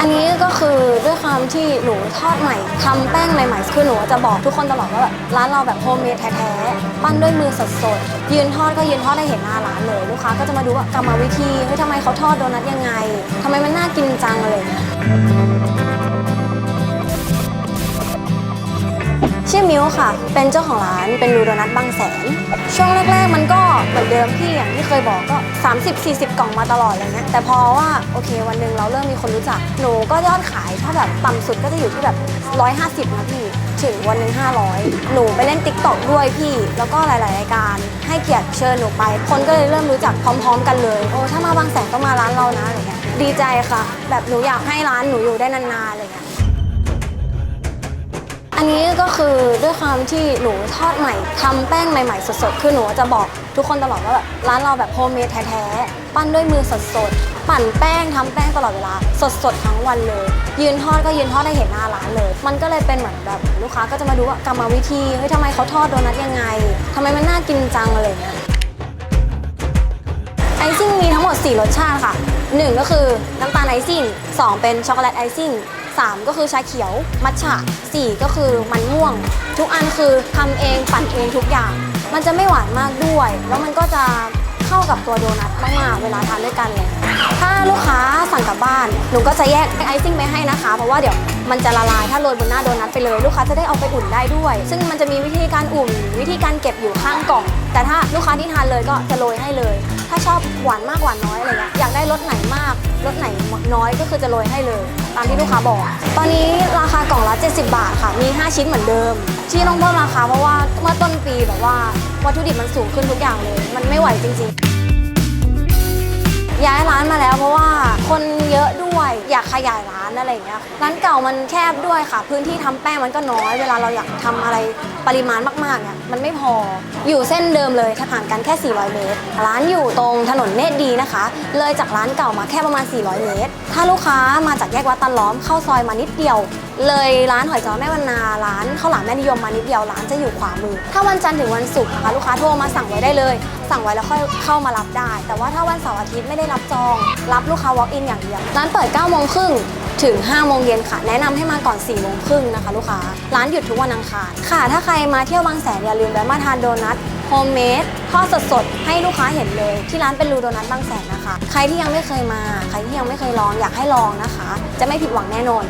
อันนี้ก็คือด้วยความที่หนูทอดใหม่ทำแป้งใหม่ๆคือหนูจะบอกทุกคนตลอดว่าแบบร้านเราแบบโฮมเมดแท้ๆปั้นด้วยมือสดๆยืนทอดก็ยืนทอดได้เห็นหน้าร้านเลยลูกค้าก็จะมาดูว่ากรรมวิธีเฮ้ยทำไมเขาทอดโดนัทยังไงทำไมมันน่ากินจังอะไรอย่างเงี้ยชื่อมิวค่ะ เป็นเจ้าของร้านเป็นรูโดนัทบางแสน ช่วงแรกๆมันก็ เหมือนเดิมพี่อย่างที่เคยบอกก็ 30-40 กล่องมาตลอดอะไรเงี้ยแต่พอว่าโอเควันหนึ่งเราเริ่มมีคนรู้จักหนูก็ยอดขายถ้าแบบต่ำสุดก็จะอยู่ที่แบบ 150นะพี่ถึงวันหนึ่ง500 หนูไปเล่นติ๊กต็อกด้วยพี่ แล้วก็หลาย ๆ รายการ ให้เกียรติเชิญหนูไป คนก็เลยเริ่มรู้จักพร้อม ๆ กันเลย โอ้ ถ้ามาบางแสนก็มาร้านเรานะอะไรเงี้ย ดีใจค่ะ แบบหนูอยากให้ร้านหนูอยู่ได้นาน ๆ อะไรเงี้ย อันนี้ก็คือด้วยความที่หนูทอดใหม่ทำแป้งใหม่ๆ สดๆ คือหนูจะบอกทุกคนตลอดว่าแบบร้านเราแบบโฮมเมดแท้ๆ ปั้นด้วยมือสดๆ ปั่นแป้งทำแป้งตลอดเวลา สดๆ ทั้งวันเลย ยืนทอดก็ยืนทอดได้เห็นหน้าร้านเลย มันก็เลยเป็นเหมือนแบบลูกค้าก็จะมาดูว่ากรรมวิธีเฮ้ยทำไมเขาทอดโดนัทยังไงทำไมมันน่ากินจังอะไรอย่างเงี้ยไอซิ่งมีทั้งหมด 4 รสชาติค่ะ 1 ก็คือน้ำตาลไอซิ่ง2 เป็นช็อกโกแลตไอซิ่ง 3 ก็คือชาเขียว มัทฉะ4ก็คือมันม่วง ทุกอันคือทำเองปั่นเองทุกอย่าง มันจะไม่หวานมากด้วย แล้วมันก็จะเข้ากับตัวโดนัทมากๆ เวลาทานด้วยกันเลย ถ้าลูกค้าสั่งกลับบ้าน หนูก็จะแยกไอซิ่งไปให้นะคะ เพราะว่าเดี๋ยวมันจะละลายถ้าโรยบนหน้าโดนัทไปเลย ลูกค้าจะได้เอาไปอุ่นได้ด้วย ซึ่งมันจะมีวิธีการอุ่น วิธีการเก็บอยู่ข้างกล่อง แต่ถ้าลูกค้าที่ทานเลยก็จะโรยให้เลย ถ้าชอบหวานมากหวานน้อยอะไรเงี้ยอยากได้รสไหนมาก รสไหนน้อยก็คือจะโรยให้เลย ตามที่ลูกค้าบอก ตอนนี้ราคากล่องละ 70 บาทค่ะ มี 5 ชิ้นเหมือนเดิม ที่ต้องเพิ่มราคาเพราะว่าเมื่อต้นปีแบบว่าวัตถุดิบมันสูงขึ้นทุกอย่างเลย มันไม่ไหวจริง ๆ ย้ายร้านมาแล้วเพราะว่าคนเยอะด้วย อยากขยายร้านอะไรอย่างเงี้ยร้านเก่ามันแคบด้วยค่ะ พื้นที่ทำแป้งมันก็น้อย เวลาเราอยากทำอะไรปริมาณมากๆเนี่ยมันไม่พออยู่เส้นเดิมเลยถ้าห่างกันแค่ 400 เมตร ร้านอยู่ตรงถนนเนตรดีนะคะ เลยจากร้านเก่ามาแค่ประมาณ 400 เมตร ถ้าลูกค้ามาจากแยกวัดตันล้อมเข้าซอยมานิดเดียว เลยร้านหอยจ้อแม่วันนาร้านข้าวหลามแม่นิยมมานิดเดียวร้านจะอยู่ขวามือ ถ้าวันจันทร์ถึงวันศุกร์นะคะลูกค้าโทรมาสั่งไว้ได้เลย สั่งไว้แล้วค่อยเข้ามารับได้ แต่ว่าถ้าวันเสาร์อาทิตย์ไม่ได้รับจอง รับลูกค้า walk in อย่างเดียวร้านเปิด9โมงครึ่งถึง5โมงเย็นค่ะ แนะนำให้มาก่อน4โมงครึ่งนะคะ ลูกค้า ร้านหยุดทุกวันอังคารค่ะ ถ้าใครมาเที่ยวบางแสนอย่าลืมแวะมาทานโดนัทโฮมเมดทอดสดๆ ให้ลูกค้าเห็นเลย ที่ร้านเป็นรูโดนัทบางแสนนะคะ ใครที่ยังไม่เคยมา ใครที่ยังไม่เคยลองอยากให้ลองนะคะ จะไม่ผิดหวังแน่นอน